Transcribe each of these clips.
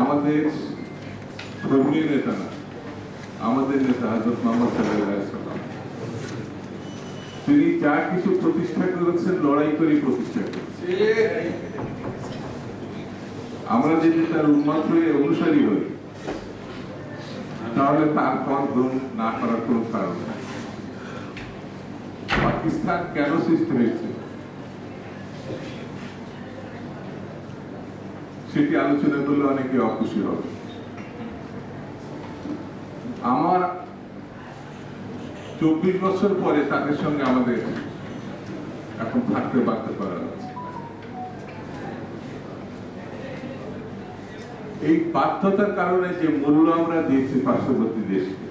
আমাদের ধর্মীয় নেতা না, আমাদের নেতা হাজরত তিনি যা কিছু প্রতিষ্ঠা করেছেন, লড়াই করে প্রতিষ্ঠা আমরা যদি তার উন্মাদ হয়ে অনুসারী হই, তাহলে তার পথ গ্রহণ না করার কোনো কারণ পাকিস্তান কেন সৃষ্টি হয়েছে? সেটি আলোচনা করলে অনেকে অখুশি হবে। আমার চব্বিশ বছর পরে তাদের সঙ্গে আমাদের এখন থাকতে করা হচ্ছে। এই বাধ্যতার কারণে যে মূল্য আমরা দিয়েছি পার্শ্ববর্তী দেশকে,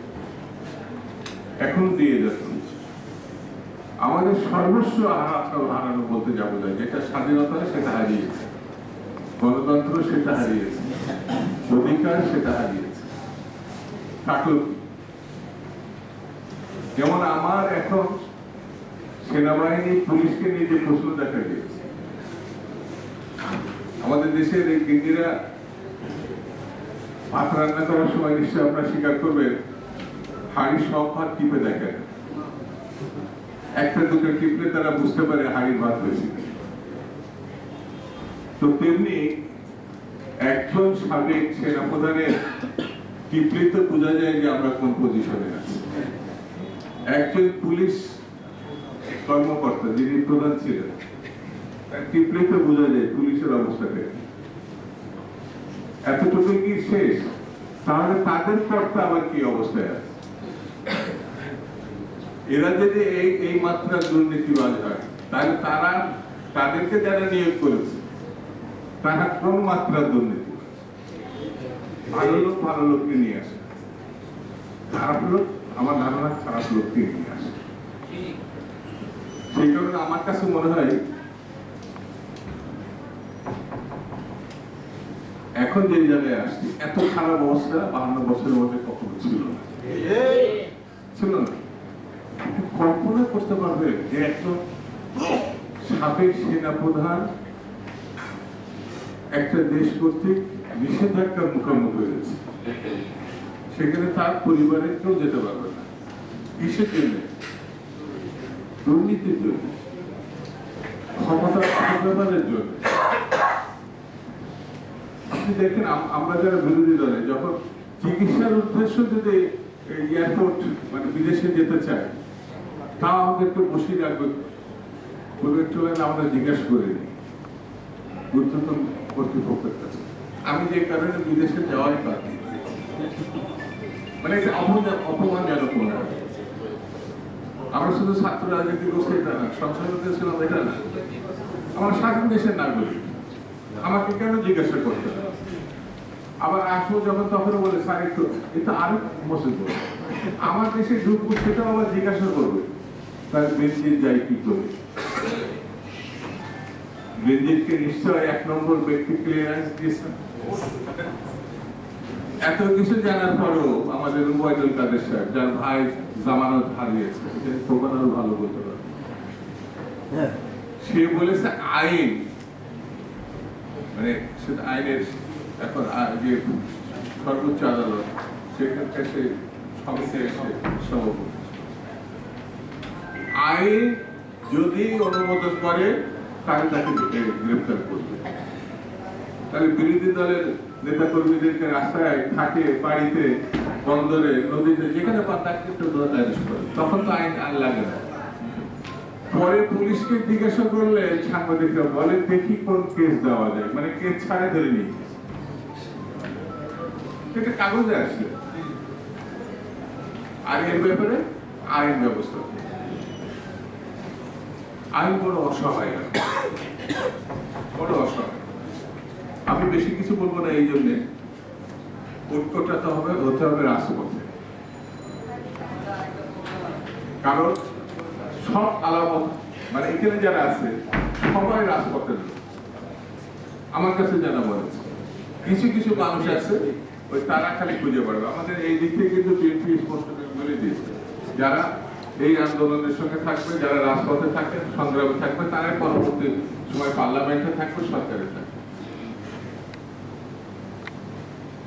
এখন দিয়ে যাচ্ছি। আমাদের সর্বস্ব হারানো বলতে যাব যেটা স্বাধীনতা সেটা হারিয়েছে গণতন্ত্র সেটা হারিয়েছে, অধিকার সেটা হারিয়েছে যেমন আমার এখন সেনাবাহিনী পুলিশকে নিয়ে যে প্রশ্ন দেখা গিয়েছে, আমাদের দেশের এই গিন্দিরা ভাত রান্না করার সময় নিশ্চয় আপনারা স্বীকার করবেন, হাড়ি সব ভাত টিপে দেখেন একটা দুটো টিপলে তারা বুঝতে পারে হাড়ির ভাত হয়েছে। তো তেমনি একজন সাবেক সেনাপ্রধানের বোঝা যায় যে আমরা কোন পজিশনে আছি। একজন পুলিশ কর্মকর্তা যিনি প্রধান ছিলেন বোঝা যায় পুলিশের। এতটুকু কি শেষ? তাহলে তাদের কর্তা আবার কি অবস্থায় আছে? এরা যদি এই এই মাত্রার দুর্নীতিবাজ হয়, তাহলে তারা তাদেরকে যারা নিয়োগ করেছে তারা কোন দুর্নীতি। ভালো লোক, ভালো লোককে নিয়ে আসে। খারাপ লোক, আমার ধারণা খারাপ লোককে নিয়ে আসে। সেই কারণে আমার কাছে মনে হয়, এখন যে জায়গায় আসছি, এত খারাপ অবস্থা বাহান্ন বছরের মধ্যে কখনো ছিল না। ছিল না। কল্পনা করতে পারবে যে একজন সাবেক সেনা প্রধান একটা দেশ কর্তৃক নিষেধাজ্ঞার মুখোমুখি হয়েছে। সেখানে তার পরিবারের কেউ যেতে পারবে না। কিসের জন্য? দুর্নীতির জন্য। ক্ষমতার জন্য। আপনি দেখেন আমরা যারা বিরোধী দলে, যখন চিকিৎসার উদ্দেশ্য যদি এয়ারপোর্ট মানে বিদেশে যেতে চায়, তাও আমাদেরকে বসিয়ে রাখবে একটু আমরা জিজ্ঞাসা করে নিই। ঊর্ধ্বতন কর্তৃপক্ষের কাছে আমি যে কারণে বিদেশে যাওয়াই পারি মানে অপমানজনক মনে হয়। আমরা শুধু ছাত্র রাজনীতি করছি, এটা না। সংসদে ছিলাম, এটা না। আমরা স্বাধীন দেশের নাগরিক। আমাকে কেন জিজ্ঞাসা করতে হবে? আবার আসব যখন, তখন বলে, স্যার, একটু এটা আরও মসে করবে আমার দেশে ঢুকবো, সেটাও আবার জিজ্ঞাসা করবে। তার বেঞ্জিন যাই কি করে? বেঞ্জিনকে নিশ্চয় এক নম্বর ব্যক্তি ক্লিয়ারেন্স দিয়েছেন। এত কিছু জানার পরেও আমাদের উবায়দুল কাদের সাহেব যার ভাই জামানত হারিয়েছে সে আরও ভালো বলতে পারবে। সে বলেছে আইন। মানে সেটা আইনের এখন যে সর্বোচ্চ আদালত সেখানকার সে সমিতি সভাপতি। আইন যদি অনুমোদন করে তাকে গ্রে- গ্রেফতার করবে। তাহলে বিরোধী দলের নেতা কর্মীদেরকে রাস্তায় থাকে বাড়িতে, বন্দরে, নদীতে, যেখানে পান তাকে একটু তখন তো আইন আর লাগে না। পরে পুলিশকে জিজ্ঞাসা করলে সাংবাদিকরা বলে, দেখি কোন কেস দেওয়া যায়। মানে কেস ছাড়ে ধরে নিয়ে এটা কাগজে আসলে। আর এর ব্যাপারে আইন ব্যবস্থা। আইন বড় অসহায়। বড় অসহায়। আমি বেশি কিছু বলব না এই জন্যে। ঐক্যটা তো হবে, হতে হবে রাজপথে। কারণ সব আলামত মানে এখানে যারা আছে, সবাই রাজপথের লোক। আমার কাছে জানা বলেছে কিছু কিছু মানুষ আছে, ওই তারা খালি খুঁজে পারবে আমাদের এই দিক থেকে কিন্তু বিএনপি স্পষ্ট করে দিয়েছে। যারা এই আন্দোলনের সঙ্গে থাকবে, যারা রাজপথে থাকবে, সংগ্রামে থাকবে, তারাই পরবর্তী সময় পার্লামেন্টে থাকবে, সরকারে থাকবে।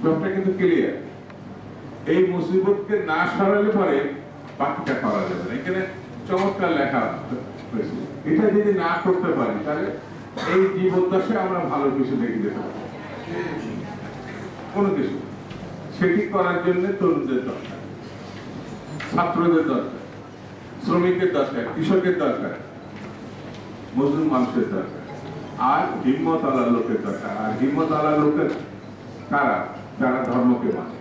ব্যাপারটা কিন্তু ক্লিয়ার এই মুসিবতকে না সরালে পরে বাকিটা করা যাবে না। এখানে চমৎকার লেখা হয়েছে এটা যদি না করতে পারি, তাহলে এই জীবদ্দশায় আমরা ভালো কিছু দেখে যেতে পারি কোনো কিছু। সেটি করার জন্য তরুণদের দরকার, ছাত্রদের দরকার। শ্রমিকের দরকার, কৃষকের দরকার মজুর মানুষের দরকার, আর হিম্মত আলার লোকের দরকার। আর হিম্মত আলার লোকের কারা? যারা ধর্মকে মানে।